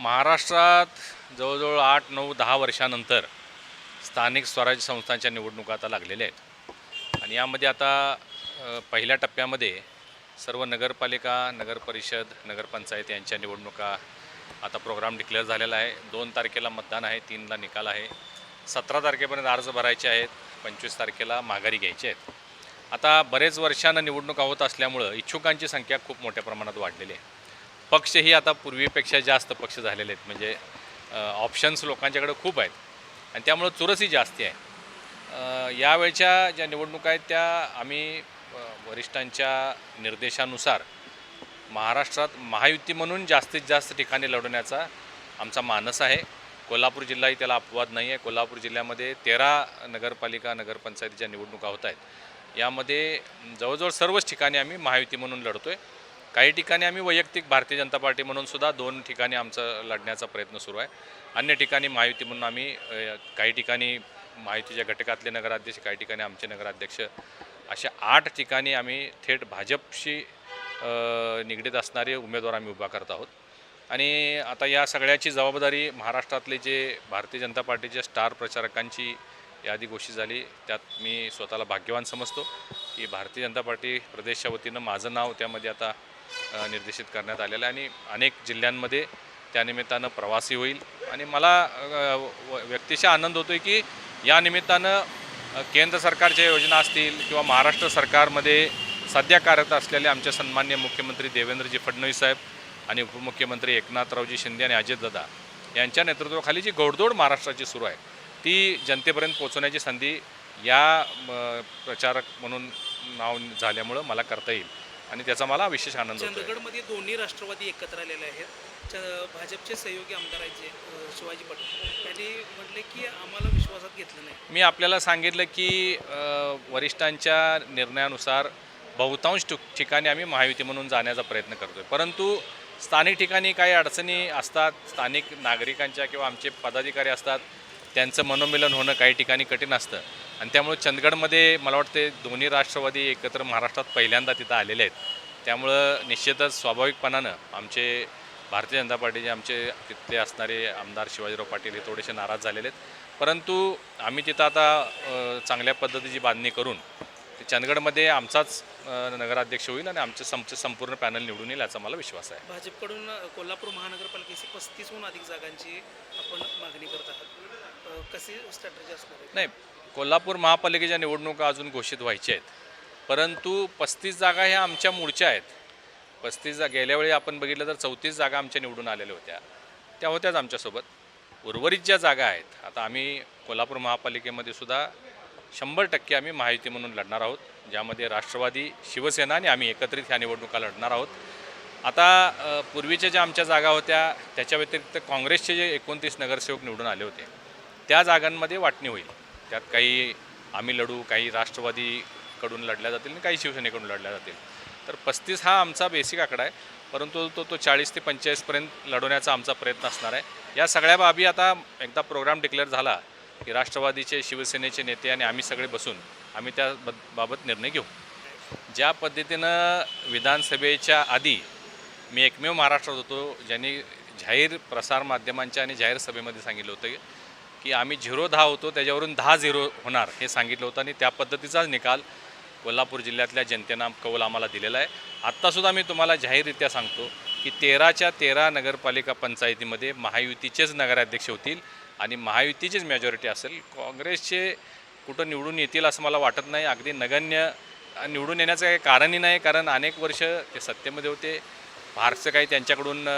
महाराष्ट्रात जवळजवळ आठ नऊ दहा वर्षानंतर स्थानिक स्वराज्य संस्थांच्या निवडणुका आता लागलेल्या आहेत. आणि यामध्ये आता पहिल्या टप्प्यामध्ये सर्व नगरपालिका नगरपरिषद नगरपंचायत यांच्या निवडणुका आता प्रोग्राम डिक्लेअर झालेला आहे. दोन तारखेला मतदान आहे तीनला निकाल आहे. सतरा तारखेपर्यंत अर्ज भरायचे आहेत पंचवीस तारखेला माघारी घ्यायचे आहेत. आता बरेच वर्षानं निवडणुका होत असल्यामुळं इच्छुकांची संख्या खूप मोठ्या प्रमाणात वाढलेली आहे. पक्षही आता पूर्वीपेक्षा जास्त पक्ष झालेले आहेत. म्हणजे ऑप्शन्स लोकांच्याकडे खूप आहेत. आणि त्यामुळं चुरसही जास्ती आहे. यावेळच्या ज्या निवडणुका आहेत त्या आम्ही वरिष्ठांच्या निर्देशानुसार महाराष्ट्रात महायुती म्हणून जास्तीत जास्त ठिकाणी लढवण्याचा आमचा मानस आहे. कोल्हापूर जिल्हाही त्याला अपवाद नाही आहे कोल्हापूर जिल्ह्यामध्ये तेरा नगरपालिका नगरपंचायतीच्या निवडणुका होत आहेत. यामध्ये जवळजवळ सर्वच ठिकाणी आम्ही महायुती म्हणून लढतो आहे काही ठिकाणी आम्ही वैयक्तिक भारतीय जनता पार्टी म्हणून सुद्धा दोन ठिकाणी आमचं लढण्याचा प्रयत्न सुरू आहे. अन्य ठिकाणी महायुती म्हणून आम्ही काही ठिकाणी महायुतीच्या घटकातले नगराध्यक्ष काही ठिकाणी आमचे नगराध्यक्ष अशा आठ ठिकाणी आम्ही थेट भाजपशी निगडीत असणारे उमेदवार आम्ही उभा करत आहोत. आणि आता या सगळ्याची जबाबदारी महाराष्ट्रातले जे भारतीय जनता पार्टीच्या स्टार प्रचारकांची यादी घोषित झाली त्यात मी स्वतःला भाग्यवान समजतो की भारतीय जनता पार्टी प्रदेशच्या वतीनं माझं नाव त्यामध्ये आता निर्देशित करण्यात आलेलं आहे आणि अनेक जिल्ह्यांमध्ये त्यानिमित्तानं प्रवासी होईल. आणि मला व- व्यक्तिशः आनंद होतो आहे की या निमित्तानं केंद्र सरकारच्या योजना असतील किंवा महाराष्ट्र सरकारमध्ये सध्या कार्यरत असलेले आमचे सन्मान्य मुख्यमंत्री देवेंद्रजी फडणवीस साहेब आणि उपमुख्यमंत्री एकनाथरावजी शिंदे आणि अजितदादा यांच्या नेतृत्वाखाली जी घोडदौड महाराष्ट्राची सुरू आहे ती जनतेपर्यंत पोहोचवण्याची संधी या प्रचारक म्हणून नाव झाल्यामुळं मला करता येईल. आणि त्याचा मला विशेष आनंद होतो चंदगडमध्ये दोन्ही राष्ट्रवादी एकत्र आलेले आहेत. च- भाजपचे सहयोगी आमदार आहेत जे अ, शिवाजी पाटील. त्यांनी म्हटले की आम्हाला विश्वासात घेतलं नाही. मी आपल्याला सांगितलं की अ, वरिष्ठांच्या निर्णयानुसार बहुतांश ठिक- ठिकाणी आम्ही महायुती म्हणून जाण्याचा प्रयत्न करतोय. परंतु स्थानिक ठिकाणी काही अडचणी असतात स्थानिक नागरिकांच्या किंवा आमचे पदाधिकारी असतात त्यांचं मनोमिलन होणं काही ठिकाणी कठीण असतं. आणि त्यामुळे चंदगडमध्ये मला वाटते दोन्ही राष्ट्रवादी एकत्र महाराष्ट्रात पहिल्यांदा तिथं आलेले आहेत. त्यामुळं निश्चितच स्वाभाविकपणानं आमचे भारतीय जनता पार्टीचे आमचे तिथले असणारे आमदार शिवाजीराव पाटील हे थोडेसे नाराज झालेले आहेत. परंतु आम्ही तिथं आता चांगल्या पद्धतीची बांधणी करून ते चंदगडमध्ये आमचाच नगराध्यक्ष होईल आणि आमचं आमचे संपूर्ण पॅनल निवडून येईल याचा मला विश्वास आहे. भाजपकडून कोल्हापूर महानगरपालिकेची पस्तीसहून अधिक जागांची आपण मागणी करत आहात. कशी असणार आहे? नाही कोल्हापूर महापालिकेच्या निवडणुका अजून घोषित व्हायच्या आहेत. परंतु पस्तीस जागा ह्या आमच्या मूळच्या आहेत. पस्तीस जा गेल्या वेळी आपण बघितलं तर चौतीस जागा आमच्या निवडून आलेल्या होत्या. त्या होत्याच आमच्यासोबत. उर्वरित ज्या जागा आहेत आता आम्ही कोल्हापूर महापालिकेमध्ये सुद्धा शंभर टक्के आम्ही माहिती म्हणून लढणार आहोत. ज्यामध्ये राष्ट्रवादी शिवसेना आणि आम्ही एकत्रित ह्या निवडणुका लढणार आहोत. आता अ, पूर्वीच्या ज्या आमच्या जागा होत्या त्याच्या व्यतिरिक्त काँग्रेसचे जे एकोणतीस नगरसेवक निवडून आले होते त्या जागांमध्ये वाटणी होईल. त्यात काही आम्ही लढू काही राष्ट्रवादीकडून लढल्या जातील आणि काही शिवसेनेकडून लढल्या जातील. तर पस्तीस हा आमचा बेसिक आकडा आहे परंतु तो तो चाळीस ते पंचेचाळीसपर्यंत लढवण्याचा आमचा प्रयत्न असणार आहे. या सगळ्या बाबी आता एकदा प्रोग्राम डिक्लेअर झाला की राष्ट्रवादीचे शिवसेनेचे नेते आणि आम्ही सगळे बसून आम्ही त्या बाबत निर्णय घेऊ. ज्या पद्धतीनं विधानसभेच्या आधी मी एकमेव महाराष्ट्रात होतो ज्यांनी जाहीर प्रसारमाध्यमांच्या आणि जाहीर सभेमध्ये सांगितलं होतं की की आम्ही झिरो दहा होतो त्याच्यावरून दहा झिरो होणार हे सांगितलं होतं आणि त्या पद्धतीचाच निकाल कोल्हापूर जिल्ह्यातल्या जनतेनं कौल आम्हाला दिलेला आहे. आत्तासुद्धा मी तुम्हाला जाहीररित्या सांगतो की तेराच्या तेरा नगरपालिका पंचायतीमध्ये महायुतीचेच नगराध्यक्ष होतील आणि महायुतीचीच मेजॉरिटी असेल. काँग्रेसचे कुठं निवडून येतील असं मला वाटत नाही. अगदी नगण्य निवडून येण्याचं काही कारणही नाही कारण अनेक वर्ष ते सत्तेमध्ये होते. फारसं काही त्यांच्याकडून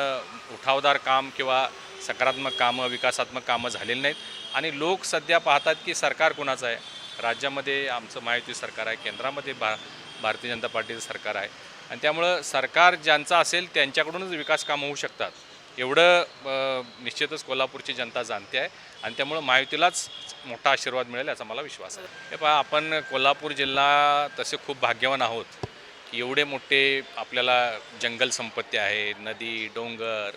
उठावदार काम किंवा सकारात्मक कामं विकासात्मक कामं झालेली नाहीत. आणि लोक सध्या पाहतात की सरकार कोणाचं आहे? राज्यामध्ये आमचं महायुती सरकार आहे केंद्रामध्ये भा भारतीय जनता पार्टीचं सरकार आहे. आणि त्यामुळं सरकार ज्यांचं असेल त्यांच्याकडूनच विकास कामं होऊ शकतात. एवढं निश्चितच कोल्हापूरची जनता जाणते आहे. आणि त्यामुळं महायुतीलाच मोठा आशीर्वाद मिळेल याचा मला विश्वास आहे. हे पहा आपण कोल्हापूर जिल्हा तसे खूप भाग्यवान आहोत की एवढे मोठे आपल्याला जंगल संपत्ती आहे नदी डोंगर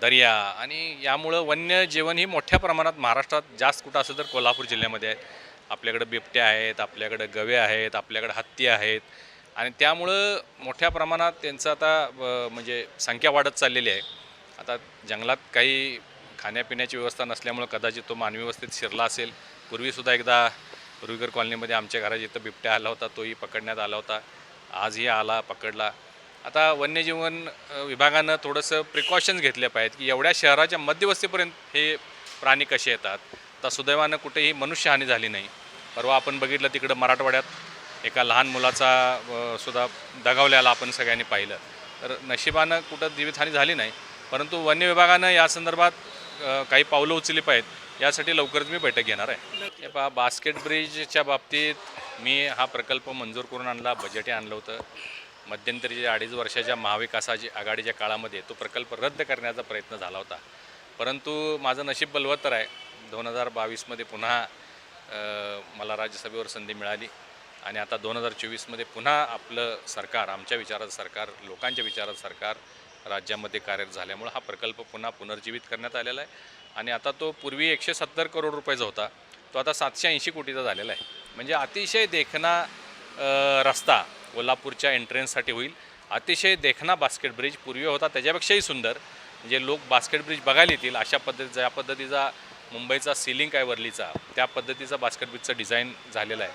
दर्या. आणि यामुळं वन्यजीवन ही मोठ्या प्रमाणात महाराष्ट्रात जास्त कुठं असं तर कोल्हापूर जिल्ह्यामध्ये आहे आपल्याकडे बिबट्या आहेत आपल्याकडे गवे आहेत आपल्याकडे हत्ती आहेत. आणि त्यामुळं मोठ्या प्रमाणात त्यांचं आता म्हणजे संख्या वाढत चाललेली आहे. आता जंगलात काही खाण्यापिण्याची व्यवस्था नसल्यामुळं कदाचित तो मानवी व्यवस्थेत शिरला असेल. पूर्वीसुद्धा एकदा रुईगर कॉलनीमध्ये आमच्या घराच्या इथं बिबट्या आला होता तोही पकडण्यात आला होता. आजही आला पकडला. आता वन्यजीवन विभागानं थोडंसं प्रिकॉशन्स घेतले पाहिजेत की एवढ्या शहराच्या मध्यवस्तीपर्यंत हे प्राणी कसे येतात? तर सुदैवानं कुठेही मनुष्यहानी झाली नाही. परवा आपण बघितलं तिकडं मराठवाड्यात एका लहान मुलाचा सुद्धा दगावल्याला आपण सगळ्यांनी पाहिलं. तर नशिबानं कुठं जीवितहानी झाली नाही. परंतु वन्य विभागानं या संदर्भात काही पावलं उचलली पाहिजेत. यासाठी लवकरच मी बैठक घेणार आहे. हे पहा बास्केट ब्रिजच्या बाबतीत मी हा प्रकल्प मंजूर करून आणला बजेटही आणलं होतं. मध्यंतरीच्या अडीच वर्षाच्या महाविकासाची आघाडीच्या काळामध्ये तो प्रकल्प रद्द करण्याचा प्रयत्न झाला होता. परंतु माझं नशीब बलवत्तर आहे. दोन हजार बावीसमध्ये पुन्हा मला राज्यसभेवर संधी मिळाली आणि आता दोन हजार चोवीसमध्ये पुन्हा आपलं सरकार आमच्या विचारात सरकार लोकांच्या विचारात सरकार राज्यामध्ये कार्यरत झाल्यामुळं हा प्रकल्प पुन्हा पुनर्जीवित करण्यात आलेला आहे. आणि आता तो पूर्वी एकशे सत्तर करोड रुपयाचा होता. तो आता सातशे ऐंशी कोटीचा झालेला आहे. म्हणजे अतिशय देखणा रस्ता कोल्हापूरच्या एंट्रन्ससाठी होईल. अतिशय देखना बास्केट ब्रिज पूर्वी होता त्याच्यापेक्षाही सुंदर. म्हणजे लोक बास्केट ब्रिज बघायला येतील अशा पद्धती ज्या पद्धतीचा मुंबईचा सिलिंग आहे वरलीचा त्या पद्धतीचा बास्केट ब्रिजचं डिझाईन झालेला आहे.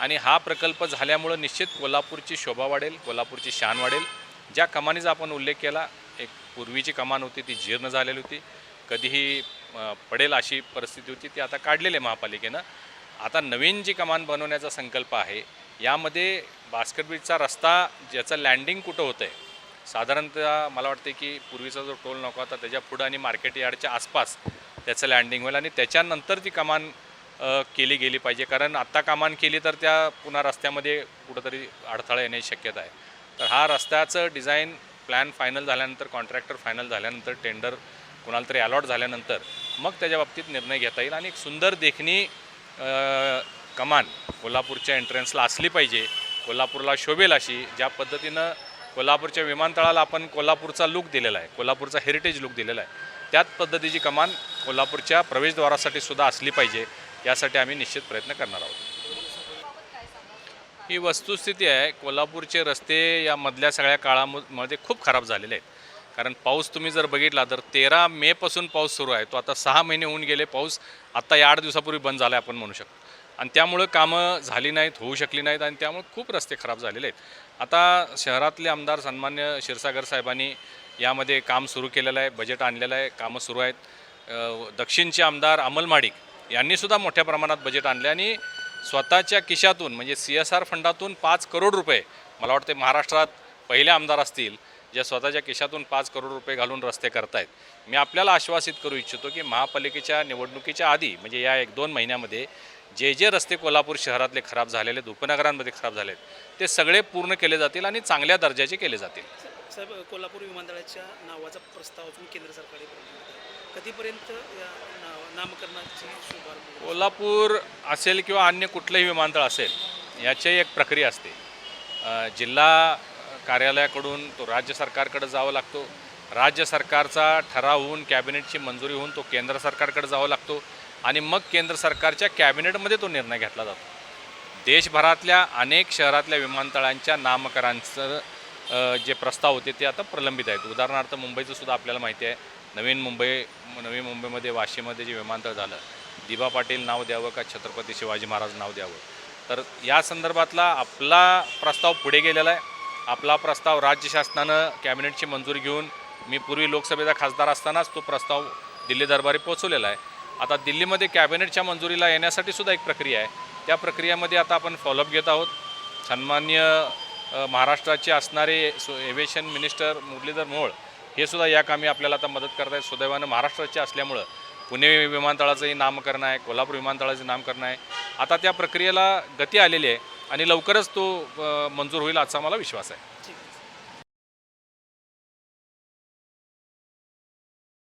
आणि हा प्रकल्प झाल्यामुळं निश्चित कोल्हापूरची शोभा वाढेल कोल्हापूरची शान वाढेल. ज्या कमानीचा आपण उल्लेख केला एक पूर्वीची कमान होती ती जीर्ण झालेली होती. कधीही पडेल अशी परिस्थिती होती ती आता काढलेली आहे महापालिकेनं. आता नवीन जी कमान बनवण्याचा संकल्प आहे यामध्ये बास्केट ब्रिजचा रस्ता ज्याचं लँडिंग कुठं होतं आहे साधारणतः मला वाटते की पूर्वीचा जो टोल नको होता त्याच्या पुढं आणि मार्केट यार्डच्या आसपास त्याचं लँडिंग होईल आणि त्याच्यानंतर ती कमान केली गेली पाहिजे. कारण आत्ता कमान केली तर त्या पुन्हा रस्त्यामध्ये कुठंतरी अडथळा येण्याची शक्यता आहे. तर हा रस्त्याचं डिझाईन प्लॅन फायनल झाल्यानंतर कॉन्ट्रॅक्टर फायनल झाल्यानंतर टेंडर कोणाला तरी अलॉट झाल्यानंतर मग त्याच्या बाबतीत निर्णय घेता येईल. आणि एक सुंदर देखणी कमान कोल्हापूरच्या एंट्रन्सला असली पाहिजे. कोल्हापूरला शोभेल अशी ज्या पद्धतीनं कोल्हापूरच्या विमानतळाला आपण कोल्हापूरचा लुक दिलेला आहे कोल्हापूरचा हेरिटेज लुक दिलेला आहे त्याच पद्धतीची कमान कोल्हापूरच्या प्रवेशद्वारासाठी सुद्धा असली पाहिजे यासाठी आम्ही निश्चित प्रयत्न करणार आहोत. ही वस्तुस्थिती आहे कोल्हापूरचे रस्ते या मधल्या सगळ्या काळामध्ये खूप खराब झालेले आहेत. कारण पाऊस तुम्ही जर बघितला तर तेरा मेपासून पाऊस सुरू आहे तो आता सहा महिने होऊन गेले पाऊस आत्ता या आठ दिवसापूर्वी बंद झाला आहे आपण म्हणू शकतो. आणि त्यामुळं कामं झाली नाहीत होऊ शकली नाहीत आणि त्यामुळे खूप रस्ते खराब झालेले आहेत. आता शहरातले आमदार सन्मान्य क्षीरसागर साहेबांनी यामध्ये काम सुरू केलेलं आहे बजेट आणलेलं आहे कामं सुरू आहेत. दक्षिणचे आमदार अमल माडिक यांनीसुद्धा मोठ्या प्रमाणात बजेट आणले आणि स्वतःच्या खिशातून म्हणजे सी एस आर फंडातून पाच करोड रुपये मला वाटते महाराष्ट्रात पहिले आमदार असतील ज्या स्वतःच्या खिशातून पाच करोड रुपये घालून रस्ते करतायत. मी आपल्याला आश्वासित करू इच्छितो की महापालिकेच्या निवडणुकीच्या आधी म्हणजे या एक दोन महिन्यामध्ये जे जे रस्ते कोल्हापूर शहरातले खराब झालेले आहेत उपनगरांमध्ये खराब झाले आहेत ते सगळे पूर्ण केले जातील आणि चांगल्या दर्जाचे केले जातील. साहेब कोल्हापूर विमानतळाच्या नावाचा प्रस्ताव तुम्ही केंद्र सरकारने कधीपर्यंत नामकरणाची शुभारंभ कोल्हापूर असेल किंवा अन्य कुठलंही विमानतळ असेल याची एक प्रक्रिया असते. जिल्हा कार्यालयाकडून तो राज्य सरकारकडे जावं लागतो. राज्य सरकारचा ठराव होऊन कॅबिनेटची मंजुरी होऊन तो केंद्र सरकारकडे जावं लागतो. आणि मग केंद्र सरकारच्या कॅबिनेटमध्ये तो निर्णय घेतला जातो. देशभरातल्या अनेक शहरातल्या विमानतळांच्या नामकरांचं जे प्रस्ताव होते ते आता प्रलंबित आहेत. उदाहरणार्थ मुंबईचं सुद्धा आपल्याला माहिती आहे. नवीन मुंबई नवी मुंबईमध्ये वाशीमध्ये जे विमानतळ झालं दिबा पाटील नाव द्यावं का छत्रपती शिवाजी महाराज नाव द्यावं? तर या संदर्भातला आपला प्रस्ताव पुढे गेलेला आहे. आपला प्रस्ताव राज्य शासनानं कॅबिनेटची मंजुरी घेऊन मी पूर्वी लोकसभेचा खासदार असतानाच तो प्रस्ताव दिल्ली दरबारी पोचवलेला आहे. आता दिल्लीमध्ये कॅबिनेटच्या मंजुरीला येण्यासाठी सुद्धा एक प्रक्रिया आहे. त्या प्रक्रियेमध्ये आता आपण फॉलोअप घेत आहोत. सन्मान्य महाराष्ट्राचे असणारे so aviation minister Muralidhar Mohol हे सुद्धा या कामी आपल्याला आता मदत करत आहेत सुदैवानं महाराष्ट्राचे असल्यामुळं पुणे विमानतळाचंही नामकरण आहे कोल्हापूर विमानतळाचं नामकरण आहे. आता त्या प्रक्रियेला गती आलेली आहे आणि लवकरच तो मंजूर होईल असा मला विश्वास आहे.